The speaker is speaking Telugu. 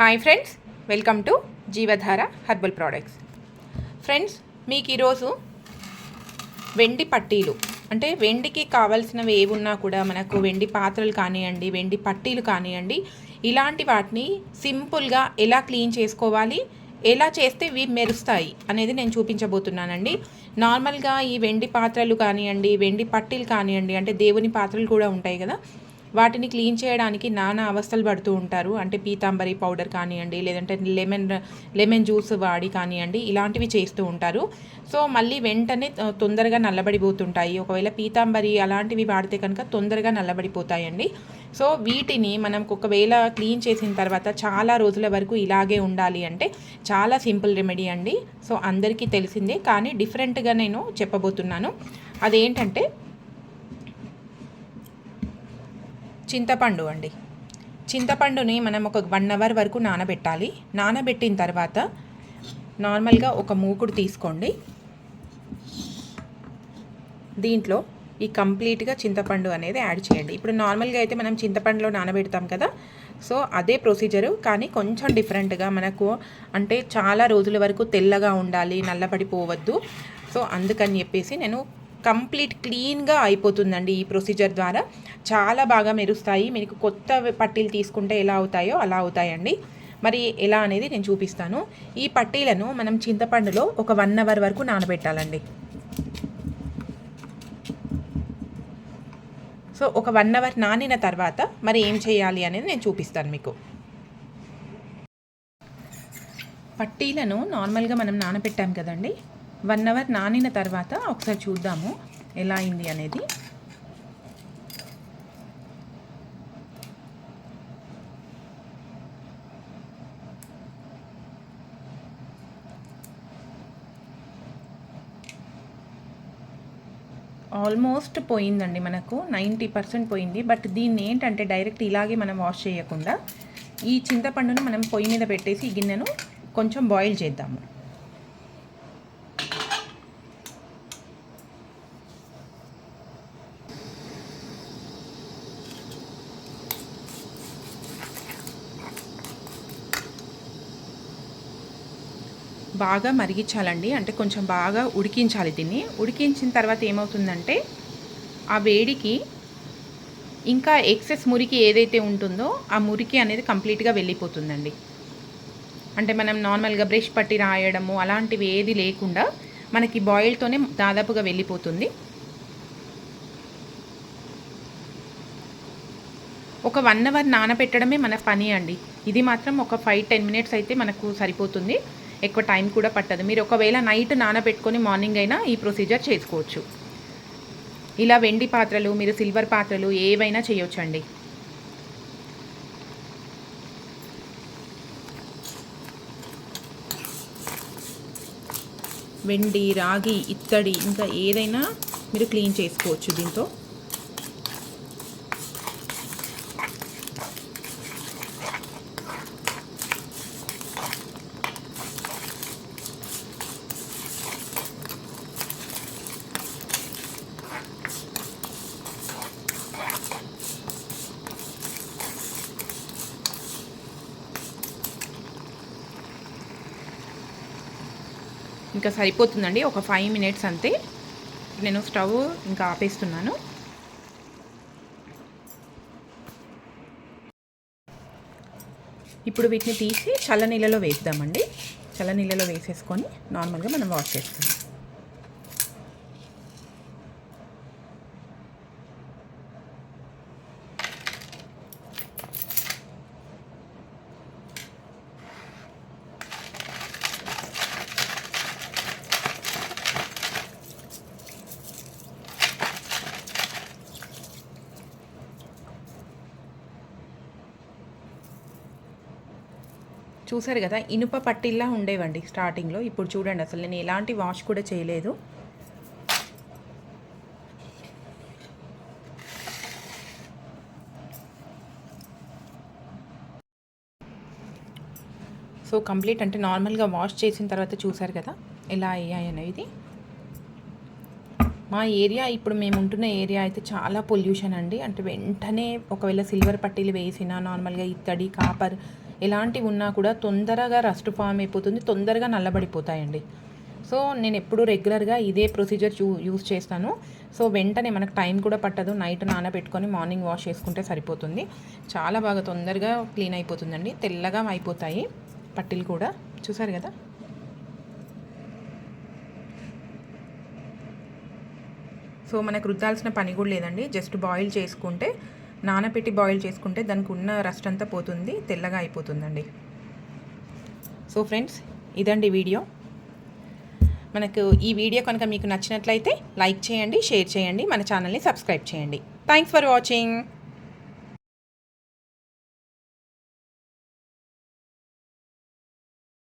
Hi friends welcome to Jeevadhara herbal products friends మీకు ఈరోజు వెండి పట్టీలు అంటే వెండికి కావాల్సినవి ఏవి ఉన్నా కూడా మనకు వెండి పాత్రలు కానివ్వండి వెండి పట్టీలు కానివ్వండి ఇలాంటి వాటిని సింపుల్గా ఎలా క్లీన్ చేసుకోవాలి ఎలా చేస్తే ఇవి మెరుస్తాయి అనేది నేను చూపించబోతున్నానండి. నార్మల్గా ఈ వెండి పాత్రలు కానివ్వండి వెండి పట్టీలు కానివ్వండి అంటే దేవుని పాత్రలు కూడా ఉంటాయి కదా వాటిని క్లీన్ చేయడానికి నానా అవస్థలు పడుతూ ఉంటారు. అంటే పీతాంబరి పౌడర్ కానివ్వండి లేదంటే లెమన్ లెమన్ జ్యూస్ వాడి కానివ్వండి ఇలాంటివి చేస్తూ ఉంటారు. సో మళ్ళీ వెంటనే తొందరగా నల్లబడిపోతుంటాయి. ఒకవేళ పీతాంబరి అలాంటివి వాడితే కనుక తొందరగా నల్లబడిపోతాయండి. సో వీటిని మనం ఒకవేళ క్లీన్ చేసిన తర్వాత చాలా రోజుల వరకు ఇలాగే ఉండాలి అంటే చాలా సింపుల్ రెమెడీ అండి. సో అందరికీ తెలిసిందే. కానీ డిఫరెంట్గా నేను చెప్పబోతున్నాను. అదేంటంటే చింతపండు అండి. చింతపండుని మనం ఒక వన్ అవర్ వరకు నానబెట్టాలి. నానబెట్టిన తర్వాత నార్మల్గా ఒక మూకుడు తీసుకోండి. దీంట్లో ఈ కంప్లీట్గా చింతపండు అనేది యాడ్ చేయండి. ఇప్పుడు నార్మల్గా అయితే మనం చింతపండులో నానబెడతాం కదా సో అదే ప్రొసీజరు కానీ కొంచెం డిఫరెంట్గా మనకు అంటే చాలా రోజుల వరకు తెల్లగా ఉండాలి నల్లబడిపోవద్దు. సో అందుకని చెప్పేసి నేను కంప్లీట్ క్లీన్గా అయిపోతుందండి ఈ ప్రొసీజర్ ద్వారా. చాలా బాగా మెరుస్తాయి. మీకు కొత్త పట్టీలు తీసుకుంటే ఎలా అవుతాయో అలా అవుతాయండి. మరి ఎలా అనేది నేను చూపిస్తాను. ఈ పట్టీలను మనం చింతపండులో ఒక వన్ అవర్ వరకు నానబెట్టాలండి. సో ఒక వన్ అవర్ నానిన తర్వాత మరి ఏం చేయాలి అనేది నేను చూపిస్తాను మీకు. పట్టీలను నార్మల్గా మనం నానబెట్టాం కదండి. వన్ అవర్ నానిన తర్వాత ఒకసారి చూద్దాము ఎలా అయింది అనేది. ఆల్మోస్ట్ పోయిందండి మనకు నైంటీ పర్సెంట్ పోయింది. బట్ దీన్ని ఏంటంటే డైరెక్ట్ ఇలాగే మనం వాష్ చేయకుండా ఈ చింతపండును మనం పొయ్యి మీద పెట్టేసి ఈ గిన్నెను కొంచెం బాయిల్ చేద్దాము. బాగా మరిగించాలండి. అంటే కొంచెం బాగా ఉడికించాలి దీన్ని. ఉడికించిన తర్వాత ఏమవుతుందంటే ఆ వేడికి ఇంకా ఎక్సెస్ మురికి ఏదైతే ఉంటుందో ఆ మురికి అనేది కంప్లీట్గా వెళ్ళిపోతుందండి. అంటే మనం నార్మల్గా బ్రష్ పట్టి రాయడము అలాంటివి ఏది లేకుండా మనకి బాయిల్తోనే దాదాపుగా వెళ్ళిపోతుంది. ఒక వన్ అవర్ నానబెట్టడమే మన పని అండి. ఇది మాత్రం ఒక ఫైవ్ టెన్ మినిట్స్ అయితే మనకు సరిపోతుంది. ఎక్కువ టైం కూడా పట్టదు. మీరు ఒకవేళ నైట్ నానబెట్టుకొని మార్నింగ్ అయినా ఈ ప్రొసీజర్ చేసుకోవచ్చు. ఇలా వెండి పాత్రలు మీరు సిల్వర్ పాత్రలు ఏవైనా చేయొచ్చండి. వెండి రాగి ఇత్తడి ఇంకా ఏదైనా మీరు క్లీన్ చేసుకోవచ్చు దీంతో. ఇంకా సరిపోతుందండి. ఒక ఫైవ్ మినిట్స్ అంతే. నేను స్టవ్ ఇంకా ఆపేస్తున్నాను. ఇప్పుడు వీటిని తీసి చల్ల నీళ్ళలో వేద్దామండి. చల్ల నీళ్ళలో వేసేసుకొని నార్మల్గా మనం వాష్ చేసుకుందాం. చూసారు కదా ఇనుప పట్టిల్లా ఉండేవండి స్టార్టింగ్లో ఇప్పుడు చూడండి అసలు నేను ఎలాంటి వాష్ కూడా చేయలేదు. సో కంప్లీట్ అంటే నార్మల్గా వాష్ చేసిన తర్వాత చూసారు కదా ఎలా అయ్యాయి అనేది. మా ఏరియా ఇప్పుడు మేము ఉంటున్న ఏరియా అయితే చాలా పొల్యూషన్ అండి. అంటే వెంటనే ఒకవేళ సిల్వర్ పట్టీలు వేసినా నార్మల్గా ఇత్తడి కాపర్ ఎలాంటివి ఉన్నా కూడా తొందరగా రస్ట్ ఫామ్ అయిపోతుంది తొందరగా నల్లబడిపోతాయండి. సో నేను ఎప్పుడు రెగ్యులర్గా ఇదే ప్రొసీజర్ చూ యూస్ చేస్తాను. సో వెంటనే మనకు టైం కూడా పట్టదు నైట్ నానబెట్టుకొని మార్నింగ్ వాష్ చేసుకుంటే సరిపోతుంది. చాలా బాగా తొందరగా క్లీన్ అయిపోతుందండి తెల్లగా అయిపోతాయి పట్టీలు కూడా. చూసారు కదా? సో మనకు రుద్దాల్సిన పని కూడా లేదండి జస్ట్ బాయిల్ చేసుకుంటే నానపెట్టి బాయిల్ చేసుకుంటే దానికి ఉన్న రస్ట్ అంతా పోతుంది తెల్లగా అయిపోతుందండి. సో ఫ్రెండ్స్ ఇదండి వీడియో. మనకు ఈ వీడియో కనుక మీకు నచ్చినట్లయితే లైక్ చేయండి షేర్ చేయండి మన ఛానల్ని సబ్స్క్రైబ్ చేయండి. Thanks for watching